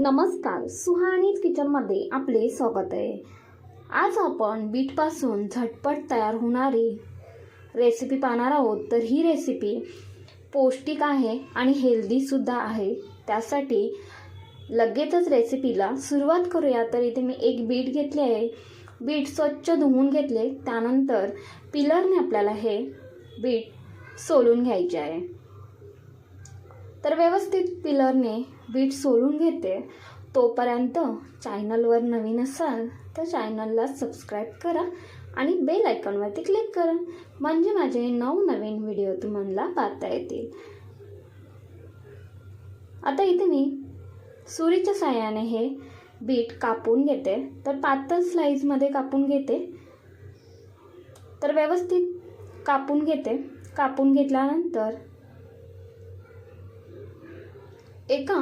नमस्कार सुहानीज किचनमध्ये आपले स्वागत आहे. आज आपण बीटपासून झटपट तयार होणारी रेसिपी पाहणार आहोत. तर ही रेसिपी पौष्टिक आहे आणि हेल्दीसुद्धा आहे. त्यासाठी लगेचच रेसिपीला सुरुवात करूया. तर इथे मी एक बीट घेतले आहे. बीट स्वच्छ धुवून घेतले. त्यानंतर पिलरने आपल्याला हे बीट सोलून घ्यायचे आहे. तर व्यवस्थित पिलरने बीट सोलून घेते. तोपर्यंत चॅनलवर नवीन असाल तर चॅनलला सबस्क्राईब करा आणि बेल आयकॉनवरती क्लिक करा. म्हणजे माझे नवनवीन व्हिडिओ तुम्हाला पाहता येतील. आता इथे मी सुरीच्या साह्याने हे बीट कापून घेते. तर पातळ स्लाईजमध्ये कापून घेते. तर व्यवस्थित कापून घेते. कापून घेतल्यानंतर एका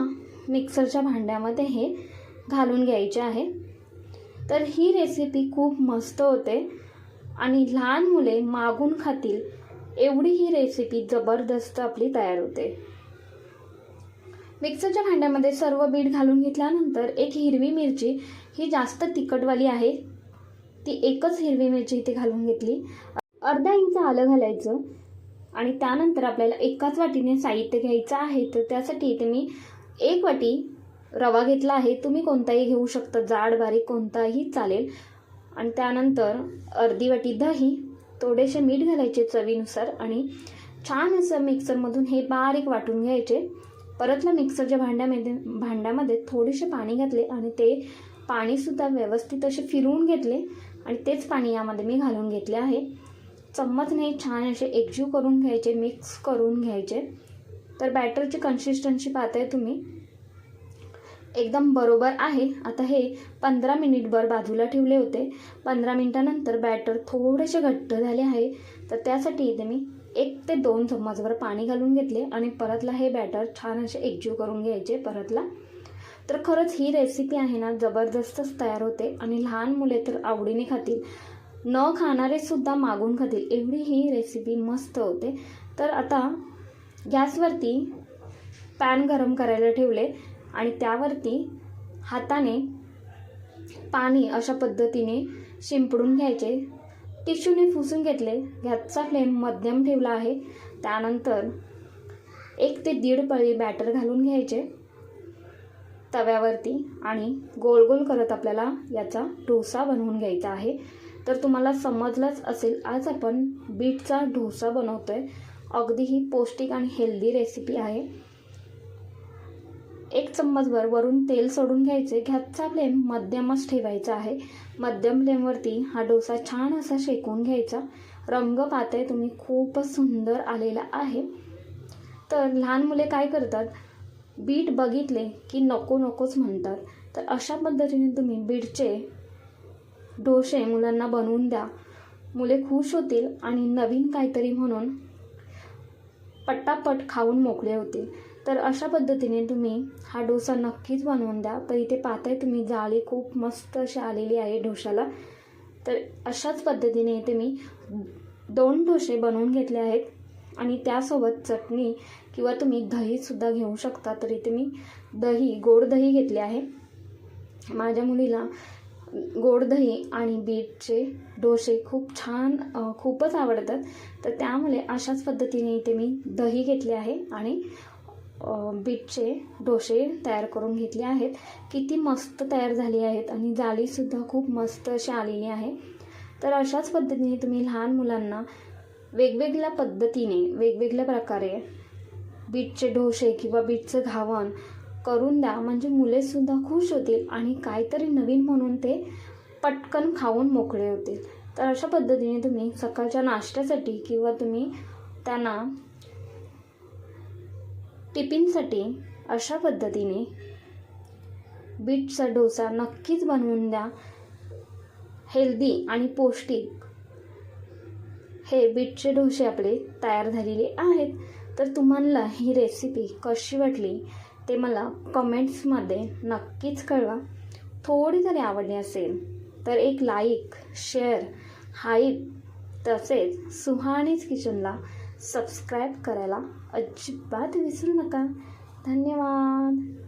मिक्सरच्या भांड्यामध्ये हे घालून घ्यायचे आहे. तर ही रेसिपी खूप मस्त होते आणि लहान मुले मागून खातील एवढी ही रेसिपी जबरदस्त आपली तयार होते. मिक्सरच्या भांड्यामध्ये सर्व बीट घालून घेतल्यानंतर एक हिरवी मिरची ही जास्त तिखटवाली आहे ती एकच हिरवी मिरची इथे घालून घेतली. अर्धा इंच आलं घालायचं. आणि त्यानंतर आपल्याला एकाच वाटीने साहित्य घ्यायचं आहे तर त्यासाठी इथे मी एक वाटी रवा घेतला आहे. तुम्ही कोणताही घेऊ शकता जाड बारीक कोणताही चालेल. आणि त्यानंतर अर्धी वाटी दही थोडेसे मीठ घालायचे चवीनुसार आणि छान असं मिक्सरमधून हे बारीक वाटून घ्यायचे. परतला मिक्सरच्या भांड्यामध्ये भांड्यामध्ये थोडेसे पाणी घातले आणि ते पाणीसुद्धा व्यवस्थित असे फिरवून घेतले. आणि तेच पाणी यामध्ये मी घालून घेतले आहे. चम्मचने छान असे एकजीव करून घ्यायचे मिक्स करून घ्यायचे. तर बॅटरची कन्सिस्टन्सी पाहताय तुम्ही. एकदम बरोबर आहे. आता हे पंधरा मिनिटभर बाजूला ठेवले होते. पंधरा मिनिटानंतर बॅटर थोडेसे घट्ट झाले आहे. तर त्यासाठी इथे मी एक ते दोन चम्मचभर पाणी घालून घेतले आणि परतला हे बॅटर छान असे एकजीव करून घ्यायचे परतला. तर खरंच ही रेसिपी आहे ना जबरदस्तच तयार होते आणि लहान मुले तर आवडीने खातील. न खाणारे सुद्धा मागून खातील. एवढी ही रेसिपी मस्त होते. तर आता गॅसवरती पॅन गरम करायला ठेवले आणि त्यावरती हाताने पाणी अशा पद्धतीने शिंपडून घ्यायचे. टिश्यूने फुसून घेतले. गॅसचा फ्लेम मध्यम ठेवला आहे. त्यानंतर एक ते दीड पळी बॅटर घालून घ्यायचे तव्यावरती आणि गोल गोल करत आपल्याला याचा डोसा बनवून घ्यायचा आहे. तर तुम्हाला समजलंच असेल आज आपण बीटचा डोसा बनवतो आहे अगदी ही पौष्टिक आणि हेल्दी रेसिपी आहे. एक चम्मचभर वरून तेल सोडून घ्यायचे. घ्याचा फ्लेम मध्यमच ठेवायचा आहे. मध्यम फ्लेमवरती हा डोसा छान असा शेकून घ्यायचा. रंग पाहताय तुम्ही खूपच सुंदर आलेला आहे. तर लहान मुले काय करतात? बीट बघितले की नको नकोच म्हणतात. तर अशा पद्धतीने तुम्ही बीटचे डोसे मुलांना बनवून द्या. मुले खुश होतील आणि नवीन काहीतरी म्हणून पट्टापट खाऊन मोकळे होतील. तर अशा पद्धतीने तुम्ही हा डोसा नक्कीच बनवून द्या. तर इथे पाहताय तुम्ही जाळी खूप मस्त अशी आलेली आहे डोशाला तर अशाच पद्धतीने इथे मी दोन डोसे बनवून घेतले आहेत. आणि त्यासोबत चटणी किंवा तुम्ही दहीसुद्धा घेऊ शकता. तर इथे मी दही गोड दही घेतले आहे. माझ्या मुलीला गोड दही आणि बीटचे डोसे खूप छान खूपच आवडतात. तर त्यामुळे अशाच पद्धतीने इथे मी दही घेतले आहे आणि बीटचे डोसे तयार करून घेतले आहेत. किती मस्त तयार झाली आहेत आणि जाळीसुद्धा खूप मस्त अशी आलेली आहे. तर अशाच पद्धतीने तुम्ही लहान मुलांना वेगवेगळ्या पद्धतीने वेगवेगळ्या प्रकारे बीटचे डोसे किंवा बीटचं घावण करून द्या. म्हणजे मुलेसुद्धा खुश होतील आणि काहीतरी नवीन म्हणून ते पटकन खाऊन मोकळे होतील. तर अशा पद्धतीने तुम्ही सकाळच्या नाश्त्यासाठी किंवा तुम्ही त्यांना टिफिनसाठी अशा पद्धतीने बीटचा डोसा नक्कीच बनवून द्या. हेल्दी आणि पौष्टिक हे बीटचे डोसे आपले तयार झालेले आहेत. तर तुम्हाला ही रेसिपी कशी वाटली? ते मला कमेंट्समध्ये नक्कीच कळवा. थोडी जरी आवडली असेल तर एक लाईक शेअर हाईप तसेच सुहानीच किचनला सबस्क्राईब करायला अजिबात विसरू नका. धन्यवाद.